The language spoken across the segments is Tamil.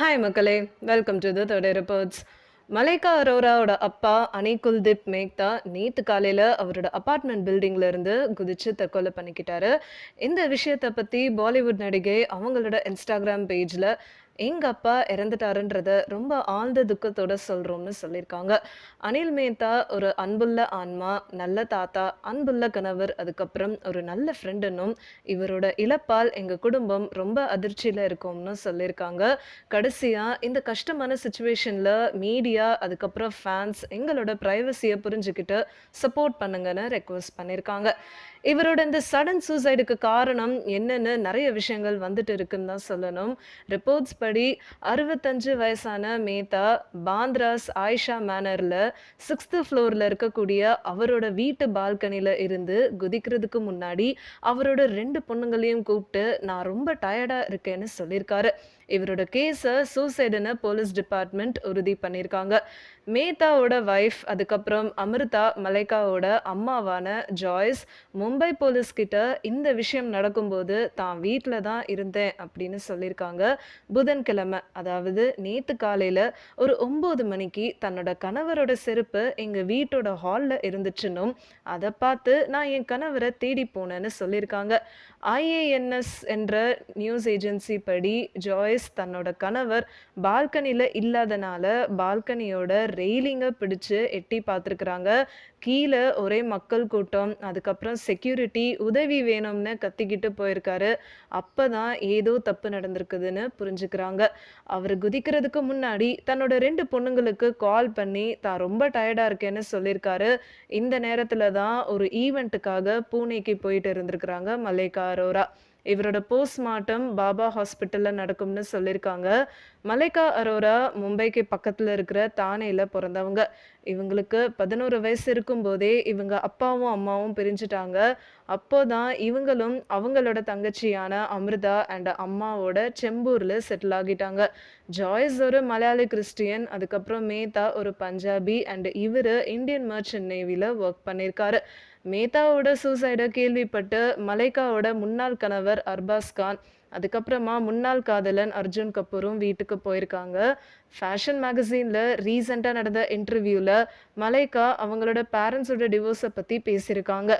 ஹாய் மக்களே. Welcome to the third reports Malaika அரோராவோட அப்பா அனி குல்தீப் மேக்தா நேற்று காலையில் அவரோட அப்பார்ட்மெண்ட் பில்டிங்கில் இருந்து குதிச்சு தற்கொலை பண்ணிக்கிட்டாரு. இந்த விஷயத்தை பற்றி பாலிவுட் நடிகை அவங்களோட இன்ஸ்டாகிராம் பேஜில் எங்கள் அப்பா இறந்துட்டாருன்றத ரொம்ப ஆழ்ந்த துக்கத்தோட சொல்கிறோம்னு சொல்லியிருக்காங்க. அனில் மேத்தா ஒரு அன்புள்ள ஆன்மா நல்ல தாத்தா அன்புள்ள கணவர் அதுக்கப்புறம் ஒரு நல்ல ஃப்ரெண்டுன்னும் இவரோட இழப்பால் எங்கள் குடும்பம் ரொம்ப அதிர்ச்சியில் இருக்கோம்னு சொல்லியிருக்காங்க. கடைசியாக இந்த கஷ்டமான சுச்சுவேஷனில் மீடியா அதுக்கப்புறம் ஃபேன்ஸ் எங்களோட ப்ரைவசியை புரிஞ்சுக்கிட்டு சப்போர்ட் பண்ணுங்கன்னு ரெக்வஸ்ட் பண்ணியிருக்காங்க. இவரோட இந்த சடன் சூசைடுக்கு காரணம் என்னன்னு நிறைய விஷயங்கள் வந்துட்டு இருக்குன்னு தான் சொல்லணும். ரிப்போர்ட்ஸ் படி அறுபத்தஞ்சு வயசான மேத்தா பாந்த்ராஸ் ஆயிஷா மேனரில் சிக்ஸ்த்து ஃப்ளோரில் இருக்கக்கூடிய அவரோட வீட்டு பால்கனியில் இருந்து குதிக்கிறதுக்கு முன்னாடி அவரோட ரெண்டு பொண்ணுங்களையும் கூப்பிட்டு நான் ரொம்ப டயர்டாக இருக்கேன்னு சொல்லியிருக்காரு. இவரோட கேஸை சூசைடுன்னு போலீஸ் டிபார்ட்மெண்ட் உறுதி பண்ணியிருக்காங்க. மேத்தாவோட ஒய்ஃப் அதுக்கப்புறம் அமிர்தா மலைக்காவோட அம்மாவான ஜாய்ஸ் மும்பை போலீஸ் கிட்ட இந்த விஷயம் நடக்கும்போது தான் வீட்டில் தான் இருந்தேன் அப்படின்னு சொல்லியிருக்காங்க. புதன்கிழமை அதாவது நேற்று காலையில் ஒரு ஒம்பது மணிக்கு தன்னோட கணவரோட செருப்பு எங்கள் வீட்டோட ஹாலில் இருந்துச்சுன்னும் அதை பார்த்து நான் என் கணவரை தேடி போனேன்னு சொல்லியிருக்காங்க. ஐஏஎன்எஸ் என்ற நியூஸ் ஏஜென்சி படி ஜாய்ஸ் தன்னோட கணவர் பால்கனியில் இல்லாதனால பால்கனியோட ரெயிலிங்கை பிடிச்சு எட்டி பார்த்துருக்குறாங்க கீழே ஒரே மக்கள் கூட்டம் அதுக்கப்புறம் செக்யூரிட்டி உதவி வேணும்னு கத்திக்கிட்டு போயிருக்காரு. அப்போ தான் ஏதோ தப்பு நடந்திருக்குதுன்னு புரிஞ்சுக்கிறாங்க. அவர் குதிக்கிறதுக்கு முன்னாடி தன்னோட ரெண்டு பொண்ணுங்களுக்கு கால் பண்ணி தான் ரொம்ப டயர்டாக இருக்கேன்னு சொல்லியிருக்காரு. இந்த நேரத்தில் தான் ஒரு ஈவெண்ட்டுக்காக பூனேக்கு போயிட்டு இருந்திருக்கிறாங்க மலேகா அரோரா. இவரோட போஸ்ட்மார்ட்டம் பாபா ஹாஸ்பிட்டலில் நடக்கும்னு சொல்லியிருக்காங்க. மலைக்கா அரோரா மும்பைக்கு பக்கத்தில் இருக்கிற தானேயில் பிறந்தவங்க. இவங்களுக்கு பதினோரு வயசு இருக்கும்போதே இவங்க அப்பாவும் அம்மாவும் பிரிஞ்சுட்டாங்க. அப்போதான் இவங்களும் அவங்களோட தங்கச்சியான அமிர்தா அண்ட் அம்மாவோட செம்பூரில் செட்டில் ஆகிட்டாங்க. ஜாய்ஸ் ஒரு மலையாளி கிறிஸ்டியன் அதுக்கப்புறம் மேத்தா ஒரு பஞ்சாபி அண்ட் இவர் இந்தியன் மர்ச்சன்ட் நேவியில் ஒர்க் பண்ணியிருக்காரு மேத்தாவோட சூசைடை கேள்விப்பட்டு மலைக்காவோட முன்னாள் கணவர் அர்பாஸ் கான் அதுக்கப்புறமா முன்னாள் காதலன் அர்ஜுன் கபூரும் வீட்டுக்கு போயிருக்காங்க. ஃபேஷன் மேகசீனில் ரீசெண்டாக நடந்த இன்டர்வியூவில் மலைக்கா அவங்களோட பேரண்ட்ஸோட டிவோர்ஸை பற்றி பேசியிருக்காங்க.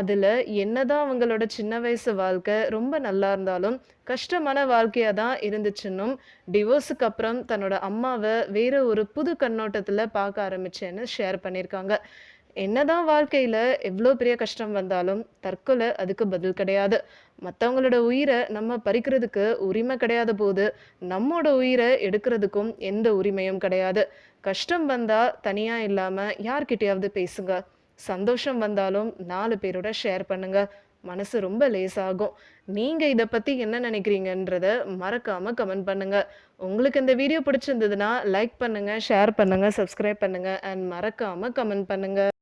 அதில் என்னதான் அவங்களோட சின்ன வயசு வாழ்க்கை ரொம்ப நல்லா இருந்தாலும் கஷ்டமான வாழ்க்கையாக தான் இருந்துச்சுன்னும் டிவோர்ஸுக்கு அப்புறம் தன்னோட அம்மாவை வேற ஒரு புது கண்ணோட்டத்தில் பார்க்க ஆரம்பிச்சேன்னு ஷேர் பண்ணியிருக்காங்க. என்னதான் வாழ்க்கையில் எவ்வளோ பெரிய கஷ்டம் வந்தாலும் தற்கொலை அதுக்கு பதில் கிடையாது. மற்றவங்களோட உயிரை நம்ம பறிக்கிறதுக்கு உரிமை கிடையாத போது நம்மோட உயிரை எடுக்கிறதுக்கும் எந்த உரிமையும் கிடையாது. கஷ்டம் வந்தால் தனியாக இல்லாமல் யார்கிட்டயாவது பேசுங்க. சந்தோஷம் வந்தாலும் நாலு பேரோட ஷேர் பண்ணுங்க. மனசு ரொம்ப லேசாகும். நீங்கள் இதை பற்றி என்ன நினைக்கிறீங்கன்றத மறக்காமல் கமெண்ட் பண்ணுங்கள் உங்களுக்கு இந்த வீடியோ பிடிச்சிருந்ததுன்னா லைக் பண்ணுங்கள் ஷேர் பண்ணுங்கள் சப்ஸ்கிரைப் பண்ணுங்கள் அண்ட் மறக்காமல் கமெண்ட் பண்ணுங்கள்